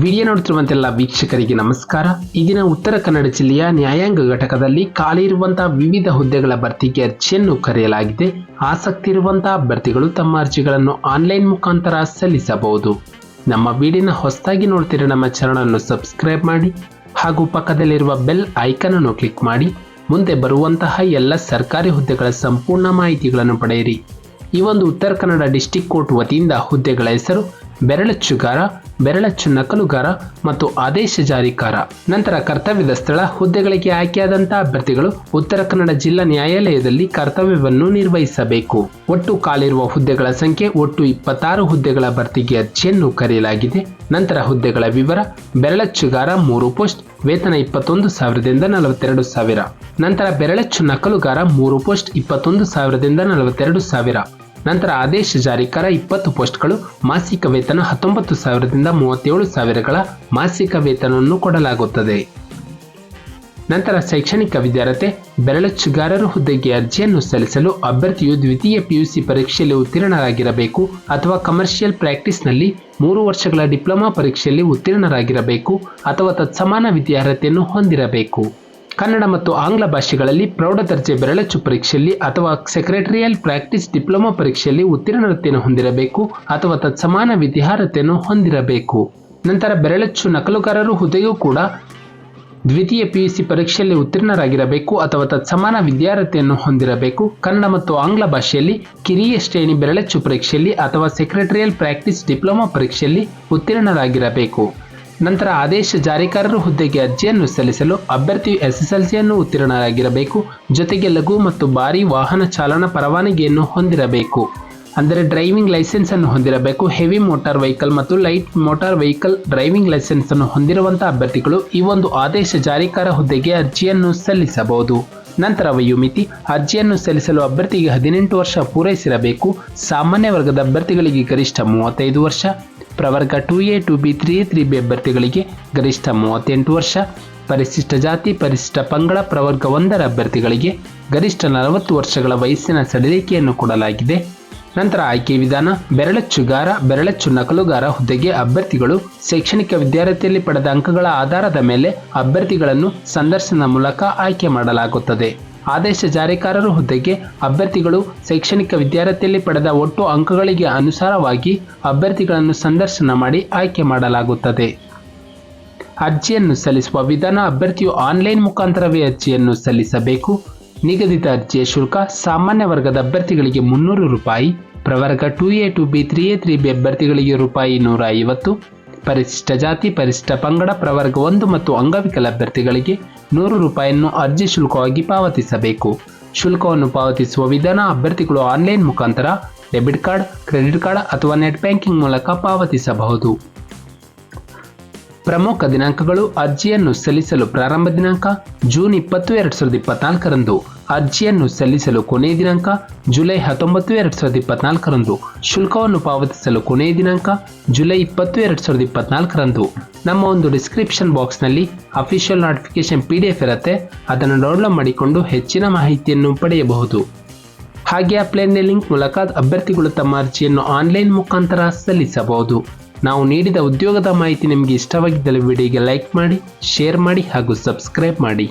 Video ನೋಡುತ್ತಿರುವಂತೆಲ್ಲ ವೀಕ್ಷಕರಿಗೆ ನಮಸ್ಕಾರ. ಈಗಿನ ಉತ್ತರ ಕನ್ನಡ ಜಿಲ್ಲೆಯ ನ್ಯಾಯಾಂಗ ಘಟಕದಲ್ಲಿ ಖಾಲಿ ಇರುವಂತಹ ವಿವಿಧ ಹುದ್ದೆಗಳ ಭರ್ತಿಗೆ ಅರ್ಜಿಯನ್ನು ಕರೆಯಲಾಗಿದೆ. ಆಸಕ್ತಿ ಇರುವಂತಹ ಅಭ್ಯರ್ಥಿಗಳು ತಮ್ಮ ಅರ್ಜಿಗಳನ್ನು ಆನ್ಲೈನ್ ಮುಖಾಂತರ ಸಲ್ಲಿಸಬಹುದು. ನಮ್ಮ ವಿಡಿಯೋನ ಹೊಸದಾಗಿ ನೋಡ್ತಿರೋ ನಮ್ಮ ಚಾನಲನ್ನು ಸಬ್ಸ್ಕ್ರೈಬ್ ಮಾಡಿ ಹಾಗೂ ಪಕ್ಕದಲ್ಲಿರುವ ಬೆಲ್ ಐಕನ್ ಅನ್ನು ಕ್ಲಿಕ್ ಮಾಡಿ. ಮುಂದೆ ಬರುವಂತಹ ಎಲ್ಲ ಸರ್ಕಾರಿ ಹುದ್ದೆಗಳ ಸಂಪೂರ್ಣ ಮಾಹಿತಿಗಳನ್ನು ಪಡೆಯಿರಿ. ಈ ಒಂದು ಉತ್ತರ ಕನ್ನಡ ಡಿಸ್ಟಿಕ್ ಕೋರ್ಟ್ ವತಿಯಿಂದ ಹುದ್ದೆಗಳ ಹೆಸರು ಬೆರಳಚ್ಚುಗಾರ, ಬೆರಳಚ್ಚು ನಕಲುಗಾರ ಮತ್ತು ಆದೇಶ ಜಾರಿಕಾರ. ನಂತರ ಕರ್ತವ್ಯದ ಸ್ಥಳ ಹುದ್ದೆಗಳಿಗೆ ಆಯ್ಕೆಯಾದಂತಹ ಅಭ್ಯರ್ಥಿಗಳು ಉತ್ತರ ಕನ್ನಡ ಜಿಲ್ಲಾ ನ್ಯಾಯಾಲಯದಲ್ಲಿ ಕರ್ತವ್ಯವನ್ನು ನಿರ್ವಹಿಸಬೇಕು. ಒಟ್ಟು ಕಾಲಿರುವ ಹುದ್ದೆಗಳ ಸಂಖ್ಯೆ ಒಟ್ಟು ಇಪ್ಪತ್ತಾರು ಹುದ್ದೆಗಳ ಭರ್ತಿಗೆ ಅರ್ಜಿಯನ್ನು ಕರೆಯಲಾಗಿದೆ. ನಂತರ ಹುದ್ದೆಗಳ ವಿವರ, ಬೆರಳಚ್ಚುಗಾರ ಮೂರು ಪೋಸ್ಟ್, ವೇತನ ಇಪ್ಪತ್ತೊಂದು ಸಾವಿರದಿಂದ ನಲವತ್ತೆರಡು ಸಾವಿರ. ನಂತರ ಬೆರಳಚ್ಚು ನಕಲುಗಾರ ಮೂರು ಪೋಸ್ಟ್, ಇಪ್ಪತ್ತೊಂದು ಸಾವಿರದಿಂದ ನಲವತ್ತೆರಡು ಸಾವಿರ. ನಂತರ ಆದೇಶ ಜಾರಿಕಾರ ಇಪ್ಪತ್ತು ಪೋಸ್ಟ್ಗಳು, ಮಾಸಿಕ ವೇತನ ಹತ್ತೊಂಬತ್ತು ಸಾವಿರದಿಂದ ಮೂವತ್ತೇಳು ಸಾವಿರಗಳ ಮಾಸಿಕ ವೇತನವನ್ನು ಕೊಡಲಾಗುತ್ತದೆ. ನಂತರ ಶೈಕ್ಷಣಿಕ ವಿದ್ಯಾರ್ಥಿ ಬೆರಳಚ್ಚುಗಾರರು ಹುದ್ದೆಗೆ ಅರ್ಜಿಯನ್ನು ಸಲ್ಲಿಸಲು ಅಭ್ಯರ್ಥಿಯು ದ್ವಿತೀಯ ಪಿಯುಸಿ ಪರೀಕ್ಷೆಯಲ್ಲಿ ಉತ್ತೀರ್ಣರಾಗಿರಬೇಕು ಅಥವಾ ಕಮರ್ಷಿಯಲ್ ಪ್ರಾಕ್ಟೀಸ್ನಲ್ಲಿ ಮೂರು ವರ್ಷಗಳ ಡಿಪ್ಲೊಮಾ ಪರೀಕ್ಷೆಯಲ್ಲಿ ಉತ್ತೀರ್ಣರಾಗಿರಬೇಕು ಅಥವಾ ತತ್ಸಮಾನ ವಿದ್ಯಾರ್ಹತೆಯನ್ನು ಹೊಂದಿರಬೇಕು. ಕನ್ನಡ ಮತ್ತು ಆಂಗ್ಲ ಭಾಷೆಗಳಲ್ಲಿ ಪ್ರೌಢ ದರ್ಜೆ ಬೆರಳಚ್ಚು ಪರೀಕ್ಷೆಯಲ್ಲಿ ಅಥವಾ ಸೆಕ್ರೆಟರಿಯಲ್ ಪ್ರಾಕ್ಟೀಸ್ ಡಿಪ್ಲೊಮಾ ಪರೀಕ್ಷೆಯಲ್ಲಿ ಉತ್ತೀರ್ಣತೆಯನ್ನು ಹೊಂದಿರಬೇಕು ಅಥವಾ ತತ್ಸಮಾನ ವಿದ್ಯಾರ್ಹತೆಯನ್ನು ಹೊಂದಿರಬೇಕು. ನಂತರ ಬೆರಳಚ್ಚು ನಕಲುಗಾರರು ಹುದ್ದೆಯೂ ಕೂಡ ದ್ವಿತೀಯ ಪಿಯುಸಿ ಪರೀಕ್ಷೆಯಲ್ಲಿ ಉತ್ತೀರ್ಣರಾಗಿರಬೇಕು ಅಥವಾ ತತ್ಸಮಾನ ವಿದ್ಯಾರ್ಹತೆಯನ್ನು ಹೊಂದಿರಬೇಕು. ಕನ್ನಡ ಮತ್ತು ಆಂಗ್ಲ ಭಾಷೆಯಲ್ಲಿ ಕಿರಿಯ ಶ್ರೇಣಿ ಬೆರಳಚ್ಚು ಪರೀಕ್ಷೆಯಲ್ಲಿ ಅಥವಾ ಸೆಕ್ರೆಟರಿಯಲ್ ಪ್ರಾಕ್ಟೀಸ್ ಡಿಪ್ಲೊಮಾ ಪರೀಕ್ಷೆಯಲ್ಲಿ ಉತ್ತೀರ್ಣರಾಗಿರಬೇಕು. ನಂತರ ಆದೇಶ ಜಾರಿಕಾರರು ಹುದ್ದೆಗೆ ಅರ್ಜಿಯನ್ನು ಸಲ್ಲಿಸಲು ಅಭ್ಯರ್ಥಿಯು ಎಸ್ಎಸ್ಎಲ್ಸಿಯನ್ನು ಉತ್ತೀರ್ಣರಾಗಿರಬೇಕು. ಜೊತೆಗೆ ಲಘು ಮತ್ತು ಭಾರಿ ವಾಹನ ಚಾಲನಾ ಪರವಾನಗಿಯನ್ನು ಹೊಂದಿರಬೇಕು. ಅಂದರೆ ಡ್ರೈವಿಂಗ್ ಲೈಸೆನ್ಸ್ ಅನ್ನು ಹೊಂದಿರಬೇಕು. ಹೆವಿ ಮೋಟಾರ್ ವೆಹಿಕಲ್ ಮತ್ತು light motor vehicle driving license ಅನ್ನು ಹೊಂದಿರುವಂತಹ ಅಭ್ಯರ್ಥಿಗಳು ಈ ಒಂದು ಆದೇಶ ಜಾರಿಕಾರ ಹುದ್ದೆಗೆ ಅರ್ಜಿಯನ್ನು ಸಲ್ಲಿಸಬಹುದು. ನಂತರ ವಯೋಮಿತಿ, ಅರ್ಜಿಯನ್ನು ಸಲ್ಲಿಸಲು ಅಭ್ಯರ್ಥಿಗೆ ಹದಿನೆಂಟು ವರ್ಷ ಪೂರೈಸಿರಬೇಕು. ಸಾಮಾನ್ಯ ವರ್ಗದ ಅಭ್ಯರ್ಥಿಗಳಿಗೆ ಗರಿಷ್ಠ ಮೂವತ್ತೈದು ವರ್ಷ ಪ್ರವರ್ಗ two A, two B, three three B ಅಭ್ಯರ್ಥಿಗಳಿಗೆ ಗರಿಷ್ಠ ಮೂವತ್ತೆಂಟು ವರ್ಷ, ಪರಿಶಿಷ್ಟ ಜಾತಿ, ಪರಿಶಿಷ್ಟ ಪಂಗಡ, ಪ್ರವರ್ಗ ಒಂದರ ಅಭ್ಯರ್ಥಿಗಳಿಗೆ ಗರಿಷ್ಠ ನಲವತ್ತು ವರ್ಷಗಳ ವಯಸ್ಸಿನ ಸಡಿಲಿಕೆಯನ್ನು ಕೊಡಲಾಗಿದೆ. ನಂತರ ಆಯ್ಕೆ ವಿಧಾನ ಬೆರಳಚ್ಚುಗಾರ ಬೆರಳಚ್ಚು ನಕಲುಗಾರ ಹುದ್ದೆಗೆ ಅಭ್ಯರ್ಥಿಗಳು ಶೈಕ್ಷಣಿಕ ವಿದ್ಯಾರ್ಥಿಯಲ್ಲಿ ಪಡೆದ ಅಂಕಗಳ ಆಧಾರದ ಮೇಲೆ ಅಭ್ಯರ್ಥಿಗಳನ್ನು ಸಂದರ್ಶನ ಮೂಲಕ ಆಯ್ಕೆ ಮಾಡಲಾಗುತ್ತದೆ. ಆದೇಶ ಜಾರಿಕಾರರು ಹುದ್ದೆಗೆ ಅಭ್ಯರ್ಥಿಗಳು ಶೈಕ್ಷಣಿಕ ವಿದ್ಯಾರ್ಥಿಯಲ್ಲಿ ಪಡೆದ ಒಟ್ಟು ಅಂಕಗಳಿಗೆ ಅನುಸಾರವಾಗಿ ಅಭ್ಯರ್ಥಿಗಳನ್ನು ಸಂದರ್ಶನ ಮಾಡಿ ಆಯ್ಕೆ ಮಾಡಲಾಗುತ್ತದೆ. ಅರ್ಜಿಯನ್ನು ಸಲ್ಲಿಸುವ ವಿಧಾನ ಅಭ್ಯರ್ಥಿಯು ಆನ್ಲೈನ್ ಮುಖಾಂತರವೇ ಅರ್ಜಿಯನ್ನು ಸಲ್ಲಿಸಬೇಕು. ನಿಗದಿತ ಅರ್ಜಿಯ ಶುಲ್ಕ ಸಾಮಾನ್ಯ ವರ್ಗದ ಅಭ್ಯರ್ಥಿಗಳಿಗೆ ಮುನ್ನೂರು ರೂಪಾಯಿ, ಪ್ರವರ್ಗ two A two B, three A, three B ಅಭ್ಯರ್ಥಿಗಳಿಗೆ ರೂಪಾಯಿ ನೂರ ಐವತ್ತು ಪರಿಶಿಷ್ಟ ಜಾತಿ, ಪರಿಶಿಷ್ಟ ಪಂಗಡ, ಪ್ರವರ್ಗ ಒಂದು ಮತ್ತು ಅಂಗವಿಕಲ ಅಭ್ಯರ್ಥಿಗಳಿಗೆ ನೂರು ರೂಪಾಯಿಯನ್ನು ಅರ್ಜಿ ಶುಲ್ಕವಾಗಿ ಪಾವತಿಸಬೇಕು. ಶುಲ್ಕವನ್ನು ಪಾವತಿಸುವ ವಿಧಾನ ಅಭ್ಯರ್ಥಿಗಳು ಆನ್ಲೈನ್ ಮುಖಾಂತರ ಡೆಬಿಟ್ ಕಾರ್ಡ್, ಕ್ರೆಡಿಟ್ ಕಾರ್ಡ್ ಅಥವಾ ನೆಟ್ ಬ್ಯಾಂಕಿಂಗ್ ಮೂಲಕ ಪಾವತಿಸಬಹುದು. ಪ್ರಮುಖ ದಿನಾಂಕಗಳು ಅರ್ಜಿಯನ್ನು ಸಲ್ಲಿಸಲು ಪ್ರಾರಂಭ ದಿನಾಂಕ ಜೂನ್ ಇಪ್ಪತ್ತು, ಎರಡು ಸಾವಿರದ ಇಪ್ಪತ್ನಾಲ್ಕರಂದು. ಅರ್ಜಿಯನ್ನು ಸಲ್ಲಿಸಲು ಕೊನೆಯ ದಿನಾಂಕ ಜುಲೈ ಹತ್ತೊಂಬತ್ತು, ಎರಡು ಸಾವಿರದ ಇಪ್ಪತ್ನಾಲ್ಕರಂದು. ಶುಲ್ಕವನ್ನು ಪಾವತಿಸಲು ಕೊನೆಯ ದಿನಾಂಕ ಜುಲೈ ಇಪ್ಪತ್ತು, ಎರಡು ಸಾವಿರದ ಇಪ್ಪತ್ನಾಲ್ಕರಂದು. ನಮ್ಮ ಒಂದು ಡಿಸ್ಕ್ರಿಪ್ಷನ್ ಬಾಕ್ಸ್ನಲ್ಲಿ official notification P D F ಇರುತ್ತೆ. ಅದನ್ನು ಡೌನ್ಲೋಡ್ ಮಾಡಿಕೊಂಡು ಹೆಚ್ಚಿನ ಮಾಹಿತಿಯನ್ನು ಪಡೆಯಬಹುದು. ಹಾಗೆ ಅಪ್ಲೈನ್ ಲಿಂಕ್ ಮೂಲಕ ಅಭ್ಯರ್ಥಿಗಳು ತಮ್ಮ ಅರ್ಜಿಯನ್ನು ಆನ್ಲೈನ್ ಮುಖಾಂತರ ಸಲ್ಲಿಸಬಹುದು. ನಾವು ನೀಡಿದ ಉದ್ಯೋಗದ ಮಾಹಿತಿ ನಿಮಗೆ ಇಷ್ಟವಾಗಿದ್ದಲ್ಲಿ ವಿಡಿಯೋಗೆ ಲೈಕ್ ಮಾಡಿ, ಶೇರ್ ಮಾಡಿ ಹಾಗೂ ಸಬ್ಸ್ಕ್ರೈಬ್ ಮಾಡಿ.